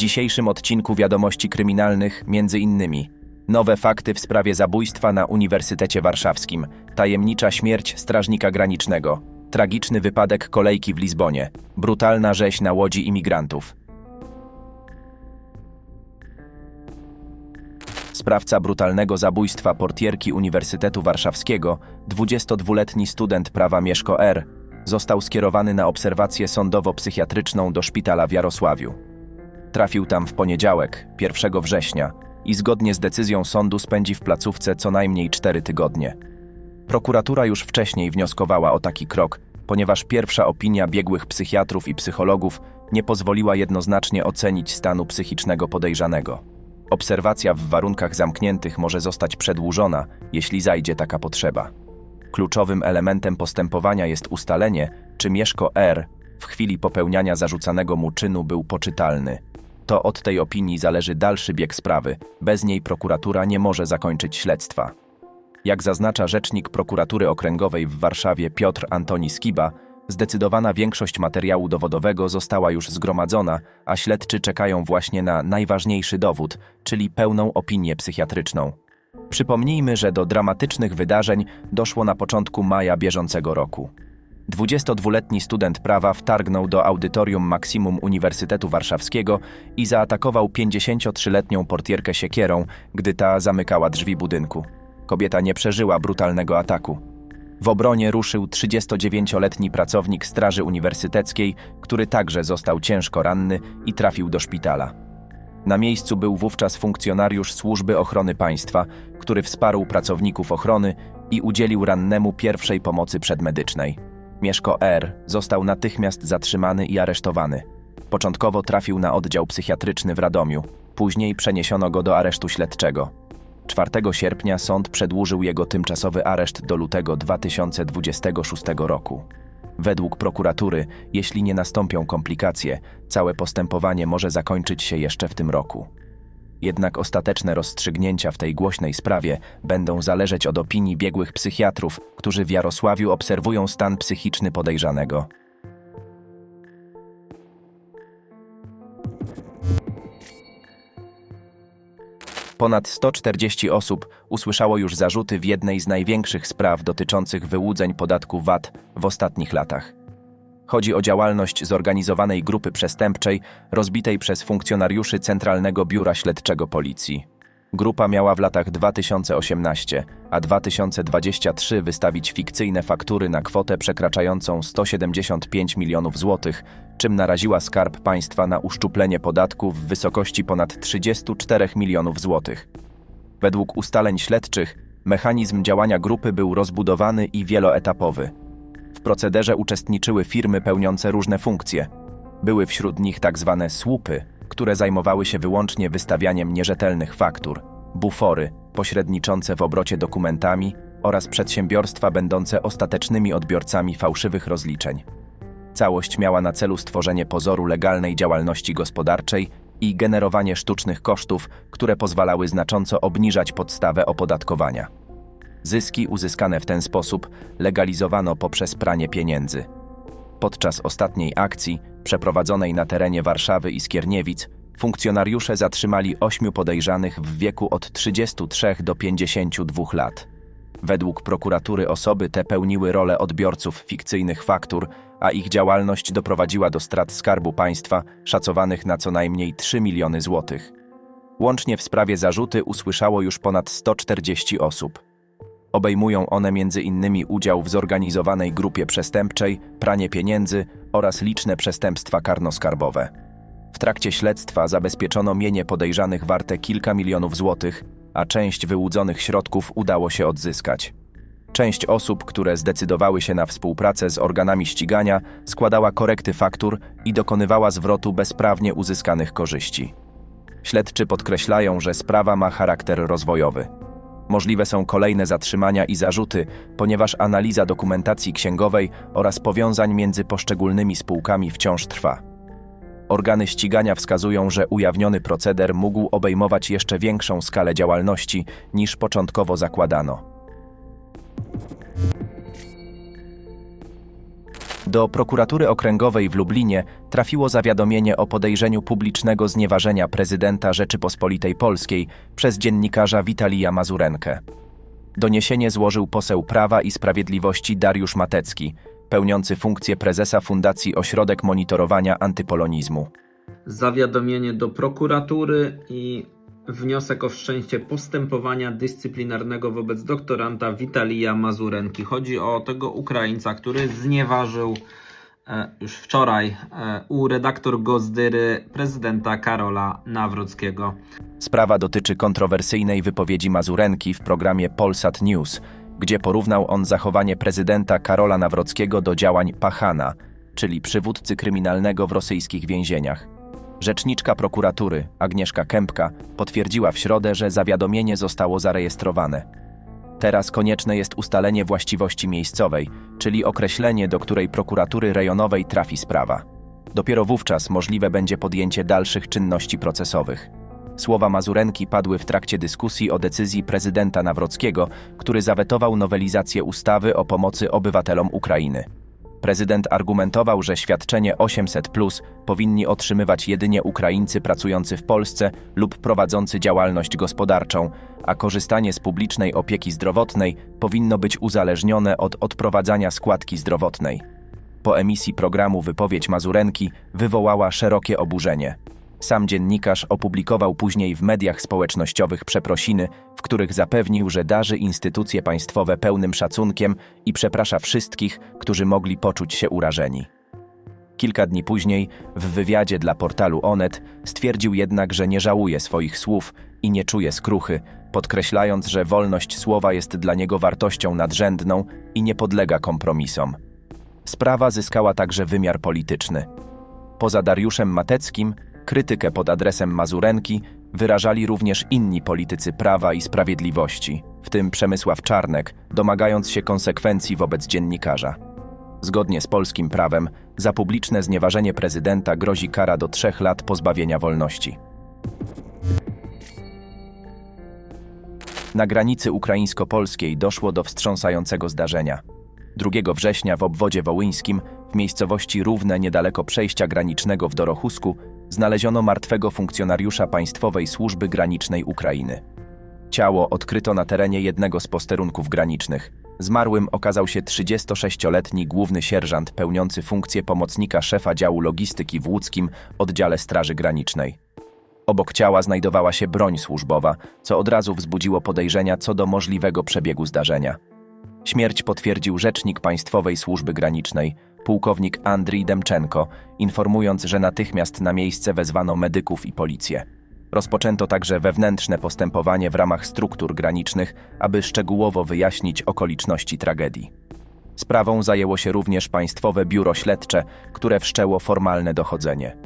dzisiejszym odcinku Wiadomości Kryminalnych między innymi nowe fakty w sprawie zabójstwa na Uniwersytecie Warszawskim, tajemnicza śmierć strażnika granicznego, tragiczny wypadek kolejki w Lizbonie, brutalna rzeź na łodzi imigrantów. Sprawca brutalnego zabójstwa portierki Uniwersytetu Warszawskiego, 22-letni student prawa Mieszko R., został skierowany na obserwację sądowo-psychiatryczną do szpitala w Jarosławiu. Trafił tam w poniedziałek, 1 września, i zgodnie z decyzją sądu spędzi w placówce co najmniej 4 tygodnie. Prokuratura już wcześniej wnioskowała o taki krok, ponieważ pierwsza opinia biegłych psychiatrów i psychologów nie pozwoliła jednoznacznie ocenić stanu psychicznego podejrzanego. Obserwacja w warunkach zamkniętych może zostać przedłużona, jeśli zajdzie taka potrzeba. Kluczowym elementem postępowania jest ustalenie, czy Mieszko R. w chwili popełniania zarzucanego mu czynu był poczytalny. To od tej opinii zależy dalszy bieg sprawy. Bez niej prokuratura nie może zakończyć śledztwa. Jak zaznacza rzecznik prokuratury okręgowej w Warszawie Piotr Antoni Skiba, zdecydowana większość materiału dowodowego została już zgromadzona, a śledczy czekają właśnie na najważniejszy dowód, czyli pełną opinię psychiatryczną. Przypomnijmy, że do dramatycznych wydarzeń doszło na początku maja bieżącego roku. 22-letni student prawa wtargnął do audytorium Maksimum Uniwersytetu Warszawskiego i zaatakował 53-letnią portierkę siekierą, gdy ta zamykała drzwi budynku. Kobieta nie przeżyła brutalnego ataku. W obronie ruszył 39-letni pracownik Straży Uniwersyteckiej, który także został ciężko ranny i trafił do szpitala. Na miejscu był wówczas funkcjonariusz Służby Ochrony Państwa, który wsparł pracowników ochrony i udzielił rannemu pierwszej pomocy przedmedycznej. Mieszko R. został natychmiast zatrzymany i aresztowany. Początkowo trafił na oddział psychiatryczny w Radomiu, później przeniesiono go do aresztu śledczego. 4 sierpnia sąd przedłużył jego tymczasowy areszt do lutego 2026 roku. Według prokuratury, jeśli nie nastąpią komplikacje, całe postępowanie może zakończyć się jeszcze w tym roku. Jednak ostateczne rozstrzygnięcia w tej głośnej sprawie będą zależeć od opinii biegłych psychiatrów, którzy w Jarosławiu obserwują stan psychiczny podejrzanego. Ponad 140 osób usłyszało już zarzuty w jednej z największych spraw dotyczących wyłudzeń podatku VAT w ostatnich latach. Chodzi o działalność zorganizowanej grupy przestępczej rozbitej przez funkcjonariuszy Centralnego Biura Śledczego Policji. Grupa miała w latach 2018 a 2023 wystawić fikcyjne faktury na kwotę przekraczającą 175 milionów złotych, czym naraziła Skarb Państwa na uszczuplenie podatku w wysokości ponad 34 milionów złotych. Według ustaleń śledczych, mechanizm działania grupy był rozbudowany i wieloetapowy. W procederze uczestniczyły firmy pełniące różne funkcje. Były wśród nich tak zwane słupy, które zajmowały się wyłącznie wystawianiem nierzetelnych faktur, bufory, pośredniczące w obrocie dokumentami oraz przedsiębiorstwa będące ostatecznymi odbiorcami fałszywych rozliczeń. Całość miała na celu stworzenie pozoru legalnej działalności gospodarczej i generowanie sztucznych kosztów, które pozwalały znacząco obniżać podstawę opodatkowania. Zyski uzyskane w ten sposób legalizowano poprzez pranie pieniędzy. Podczas ostatniej akcji, przeprowadzonej na terenie Warszawy i Skierniewic, funkcjonariusze zatrzymali ośmiu podejrzanych w wieku od 33 do 52 lat. Według prokuratury osoby te pełniły rolę odbiorców fikcyjnych faktur, a ich działalność doprowadziła do strat skarbu państwa szacowanych na co najmniej 3 miliony złotych. Łącznie w sprawie zarzuty usłyszało już ponad 140 osób. Obejmują one m.in. udział w zorganizowanej grupie przestępczej, pranie pieniędzy oraz liczne przestępstwa karnoskarbowe. W trakcie śledztwa zabezpieczono mienie podejrzanych warte kilka milionów złotych, a część wyłudzonych środków udało się odzyskać. Część osób, które zdecydowały się na współpracę z organami ścigania, składała korekty faktur i dokonywała zwrotu bezprawnie uzyskanych korzyści. Śledczy podkreślają, że sprawa ma charakter rozwojowy. Możliwe są kolejne zatrzymania i zarzuty, ponieważ analiza dokumentacji księgowej oraz powiązań między poszczególnymi spółkami wciąż trwa. Organy ścigania wskazują, że ujawniony proceder mógł obejmować jeszcze większą skalę działalności niż początkowo zakładano. Do prokuratury okręgowej w Lublinie trafiło zawiadomienie o podejrzeniu publicznego znieważenia prezydenta Rzeczypospolitej Polskiej przez dziennikarza Witalija Mazurenkę. Doniesienie złożył poseł Prawa i Sprawiedliwości Dariusz Matecki, pełniący funkcję prezesa Fundacji Ośrodek Monitorowania Antypolonizmu. zawiadomienie do prokuratury i wniosek o wszczęcie postępowania dyscyplinarnego wobec doktoranta Witalija Mazurenki. Chodzi o tego Ukraińca, który znieważył e, już wczoraj e, u redaktor Gozdyry prezydenta Karola Nawrockiego. Sprawa dotyczy kontrowersyjnej wypowiedzi Mazurenki w programie Polsat News, gdzie porównał on zachowanie prezydenta Karola Nawrockiego do działań Pachana, czyli przywódcy kryminalnego w rosyjskich więzieniach. Rzeczniczka prokuratury, Agnieszka Kępka, potwierdziła w środę, że zawiadomienie zostało zarejestrowane. Teraz konieczne jest ustalenie właściwości miejscowej, czyli określenie, do której prokuratury rejonowej trafi sprawa. Dopiero wówczas możliwe będzie podjęcie dalszych czynności procesowych. Słowa Mazurenki padły w trakcie dyskusji o decyzji prezydenta Nawrockiego, który zawetował nowelizację ustawy o pomocy obywatelom Ukrainy. Prezydent argumentował, że świadczenie 800 powinni otrzymywać jedynie Ukraińcy pracujący w Polsce lub prowadzący działalność gospodarczą, a korzystanie z publicznej opieki zdrowotnej powinno być uzależnione od odprowadzania składki zdrowotnej. Po emisji programu wypowiedź Mazurenki wywołała szerokie oburzenie. Sam dziennikarz opublikował później w mediach społecznościowych przeprosiny, w których zapewnił, że darzy instytucje państwowe pełnym szacunkiem i przeprasza wszystkich, którzy mogli poczuć się urażeni. Kilka dni później, w wywiadzie dla portalu Onet, stwierdził jednak, że nie żałuje swoich słów i nie czuje skruchy, podkreślając, że wolność słowa jest dla niego wartością nadrzędną i nie podlega kompromisom. Sprawa zyskała także wymiar polityczny. Poza Dariuszem Mateckim, krytykę pod adresem Mazurenki wyrażali również inni politycy prawa i sprawiedliwości, w tym Przemysław Czarnek, domagając się konsekwencji wobec dziennikarza. Zgodnie z polskim prawem, za publiczne znieważenie prezydenta grozi kara do trzech lat pozbawienia wolności. Na granicy ukraińsko-polskiej doszło do wstrząsającego zdarzenia. 2 września w obwodzie wołyńskim, w miejscowości Równe niedaleko przejścia granicznego w Dorochusku, znaleziono martwego funkcjonariusza Państwowej Służby Granicznej Ukrainy. Ciało odkryto na terenie jednego z posterunków granicznych. Zmarłym okazał się 36-letni główny sierżant pełniący funkcję pomocnika szefa działu logistyki w łódzkim oddziale Straży Granicznej. Obok ciała znajdowała się broń służbowa, co od razu wzbudziło podejrzenia co do możliwego przebiegu zdarzenia. Śmierć potwierdził rzecznik Państwowej Służby Granicznej, pułkownik Andrii Demczenko, informując, że natychmiast na miejsce wezwano medyków i policję. Rozpoczęto także wewnętrzne postępowanie w ramach struktur granicznych, aby szczegółowo wyjaśnić okoliczności tragedii. Sprawą zajęło się również Państwowe Biuro Śledcze, które wszczęło formalne dochodzenie.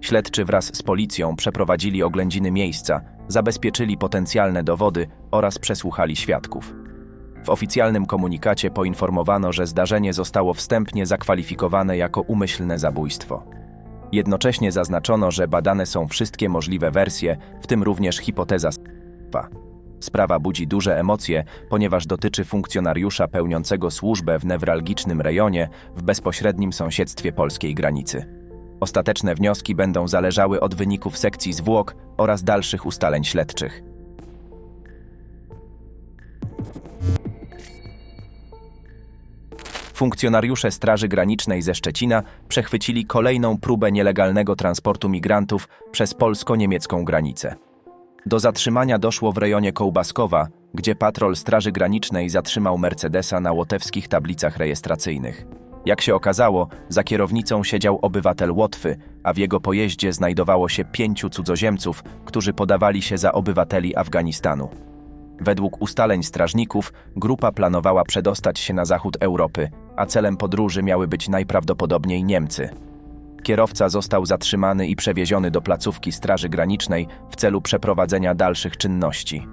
Śledczy wraz z policją przeprowadzili oględziny miejsca, zabezpieczyli potencjalne dowody oraz przesłuchali świadków. W oficjalnym komunikacie poinformowano, że zdarzenie zostało wstępnie zakwalifikowane jako umyślne zabójstwo. Jednocześnie zaznaczono, że badane są wszystkie możliwe wersje, w tym również hipoteza s***a. Sprawa budzi duże emocje, ponieważ dotyczy funkcjonariusza pełniącego służbę w newralgicznym rejonie w bezpośrednim sąsiedztwie polskiej granicy. Ostateczne wnioski będą zależały od wyników sekcji zwłok oraz dalszych ustaleń śledczych. Funkcjonariusze Straży Granicznej ze Szczecina przechwycili kolejną próbę nielegalnego transportu migrantów przez polsko-niemiecką granicę. Do zatrzymania doszło w rejonie Kołbaskowa, gdzie patrol Straży Granicznej zatrzymał Mercedesa na łotewskich tablicach rejestracyjnych. Jak się okazało, za kierownicą siedział obywatel Łotwy, a w jego pojeździe znajdowało się pięciu cudzoziemców, którzy podawali się za obywateli Afganistanu. Według ustaleń strażników, grupa planowała przedostać się na zachód Europy, a celem podróży miały być najprawdopodobniej Niemcy. Kierowca został zatrzymany i przewieziony do placówki Straży Granicznej w celu przeprowadzenia dalszych czynności.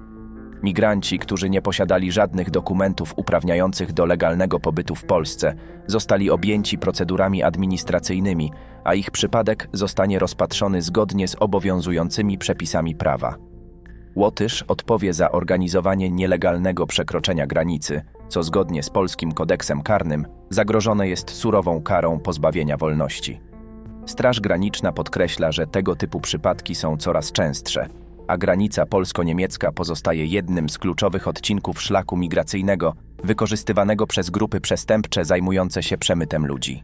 Migranci, którzy nie posiadali żadnych dokumentów uprawniających do legalnego pobytu w Polsce, zostali objęci procedurami administracyjnymi, a ich przypadek zostanie rozpatrzony zgodnie z obowiązującymi przepisami prawa. Łotysz odpowie za organizowanie nielegalnego przekroczenia granicy, co zgodnie z polskim kodeksem karnym zagrożone jest surową karą pozbawienia wolności. Straż Graniczna podkreśla, że tego typu przypadki są coraz częstsze, a granica polsko-niemiecka pozostaje jednym z kluczowych odcinków szlaku migracyjnego wykorzystywanego przez grupy przestępcze zajmujące się przemytem ludzi.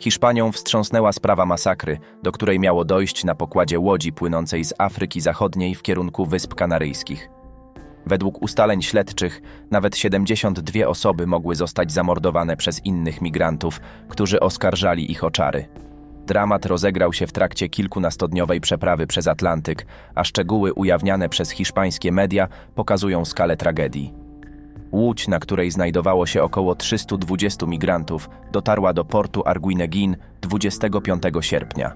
Hiszpanią wstrząsnęła sprawa masakry, do której miało dojść na pokładzie łodzi płynącej z Afryki Zachodniej w kierunku Wysp Kanaryjskich. Według ustaleń śledczych, nawet 72 osoby mogły zostać zamordowane przez innych migrantów, którzy oskarżali ich o czary. Dramat rozegrał się w trakcie kilkunastodniowej przeprawy przez Atlantyk, a szczegóły ujawniane przez hiszpańskie media pokazują skalę tragedii. Łódź, na której znajdowało się około 320 migrantów, dotarła do portu Arguinegin 25 sierpnia.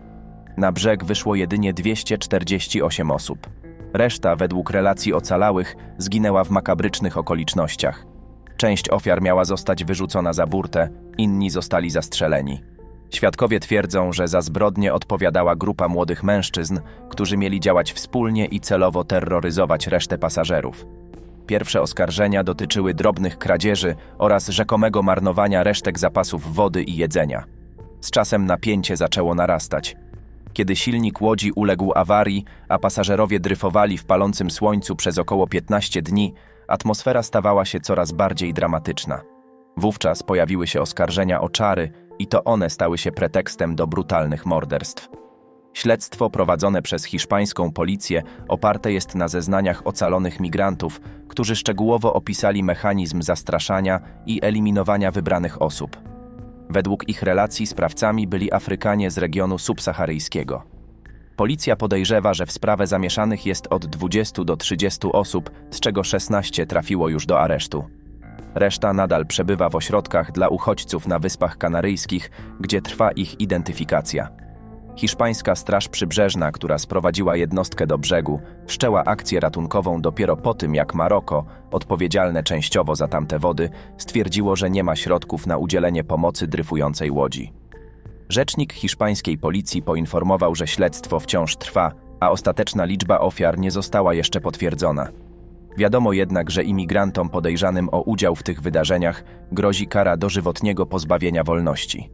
Na brzeg wyszło jedynie 248 osób. Reszta, według relacji ocalałych, zginęła w makabrycznych okolicznościach. Część ofiar miała zostać wyrzucona za burtę, inni zostali zastrzeleni. Świadkowie twierdzą, że za zbrodnie odpowiadała grupa młodych mężczyzn, którzy mieli działać wspólnie i celowo terroryzować resztę pasażerów. Pierwsze oskarżenia dotyczyły drobnych kradzieży oraz rzekomego marnowania resztek zapasów wody i jedzenia. Z czasem napięcie zaczęło narastać. Kiedy silnik łodzi uległ awarii, a pasażerowie dryfowali w palącym słońcu przez około 15 dni, atmosfera stawała się coraz bardziej dramatyczna. Wówczas pojawiły się oskarżenia o czary i to one stały się pretekstem do brutalnych morderstw. Śledztwo prowadzone przez hiszpańską policję oparte jest na zeznaniach ocalonych migrantów, którzy szczegółowo opisali mechanizm zastraszania i eliminowania wybranych osób. Według ich relacji sprawcami byli Afrykanie z regionu subsaharyjskiego. Policja podejrzewa, że w sprawę zamieszanych jest od 20 do 30 osób, z czego 16 trafiło już do aresztu. Reszta nadal przebywa w ośrodkach dla uchodźców na Wyspach Kanaryjskich, gdzie trwa ich identyfikacja. Hiszpańska Straż Przybrzeżna, która sprowadziła jednostkę do brzegu, wszczęła akcję ratunkową dopiero po tym, jak Maroko, odpowiedzialne częściowo za tamte wody, stwierdziło, że nie ma środków na udzielenie pomocy dryfującej łodzi. Rzecznik hiszpańskiej policji poinformował, że śledztwo wciąż trwa, a ostateczna liczba ofiar nie została jeszcze potwierdzona. Wiadomo jednak, że imigrantom podejrzanym o udział w tych wydarzeniach grozi kara dożywotniego pozbawienia wolności.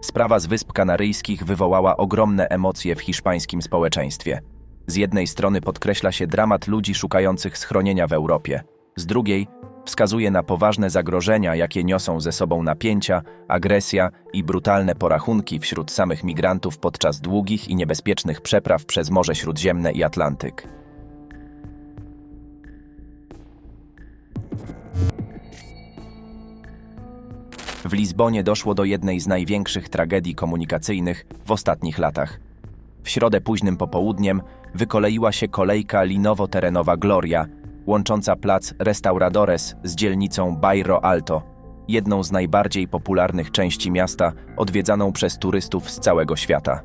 Sprawa z Wysp Kanaryjskich wywołała ogromne emocje w hiszpańskim społeczeństwie. Z jednej strony podkreśla się dramat ludzi szukających schronienia w Europie, z drugiej wskazuje na poważne zagrożenia, jakie niosą ze sobą napięcia, agresja i brutalne porachunki wśród samych migrantów podczas długich i niebezpiecznych przepraw przez Morze Śródziemne i Atlantyk. W Lizbonie doszło do jednej z największych tragedii komunikacyjnych w ostatnich latach. W środę późnym popołudniem wykoleiła się kolejka linowo-terenowa Gloria, łącząca plac Restauradores z dzielnicą Bairro Alto, jedną z najbardziej popularnych części miasta, odwiedzaną przez turystów z całego świata.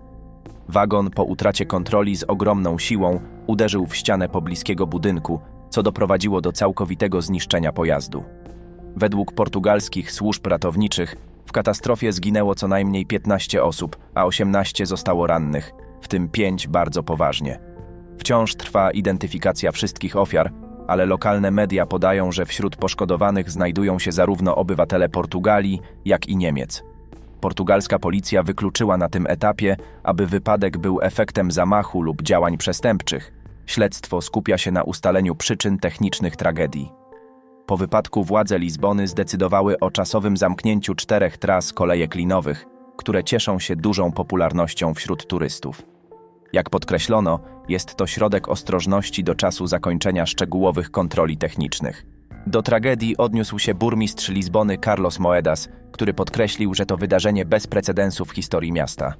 Wagon po utracie kontroli z ogromną siłą uderzył w ścianę pobliskiego budynku, co doprowadziło do całkowitego zniszczenia pojazdu. Według portugalskich służb ratowniczych w katastrofie zginęło co najmniej 15 osób, a 18 zostało rannych, w tym 5 bardzo poważnie. Wciąż trwa identyfikacja wszystkich ofiar, ale lokalne media podają, że wśród poszkodowanych znajdują się zarówno obywatele Portugalii, jak i Niemiec. Portugalska policja wykluczyła na tym etapie, aby wypadek był efektem zamachu lub działań przestępczych. Śledztwo skupia się na ustaleniu przyczyn technicznych tragedii. Po wypadku władze Lizbony zdecydowały o czasowym zamknięciu czterech tras kolejek linowych, które cieszą się dużą popularnością wśród turystów. Jak podkreślono, jest to środek ostrożności do czasu zakończenia szczegółowych kontroli technicznych. Do tragedii odniósł się burmistrz Lizbony Carlos Moedas, który podkreślił, że to wydarzenie bez precedensu w historii miasta.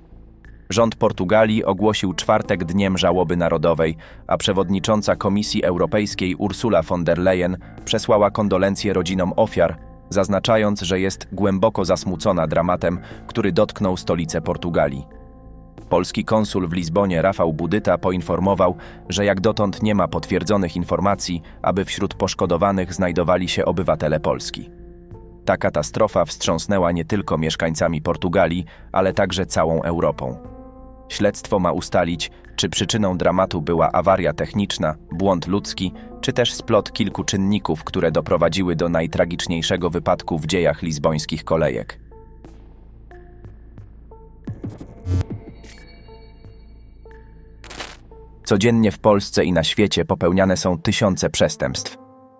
Rząd Portugalii ogłosił czwartek dniem żałoby narodowej, a przewodnicząca Komisji Europejskiej Ursula von der Leyen przesłała kondolencje rodzinom ofiar, zaznaczając, że jest głęboko zasmucona dramatem, który dotknął stolicę Portugalii. Polski konsul w Lizbonie Rafał Budyta poinformował, że jak dotąd nie ma potwierdzonych informacji, aby wśród poszkodowanych znajdowali się obywatele Polski. Ta katastrofa wstrząsnęła nie tylko mieszkańcami Portugalii, ale także całą Europą. Śledztwo ma ustalić, czy przyczyną dramatu była awaria techniczna, błąd ludzki, czy też splot kilku czynników, które doprowadziły do najtragiczniejszego wypadku w dziejach lizbońskich kolejek. Codziennie w Polsce i na świecie popełniane są tysiące przestępstw.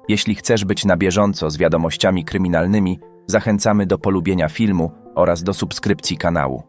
Jeśli chcesz być na bieżąco z wiadomościami kryminalnymi, zachęcamy do polubienia filmu oraz do subskrypcji kanału.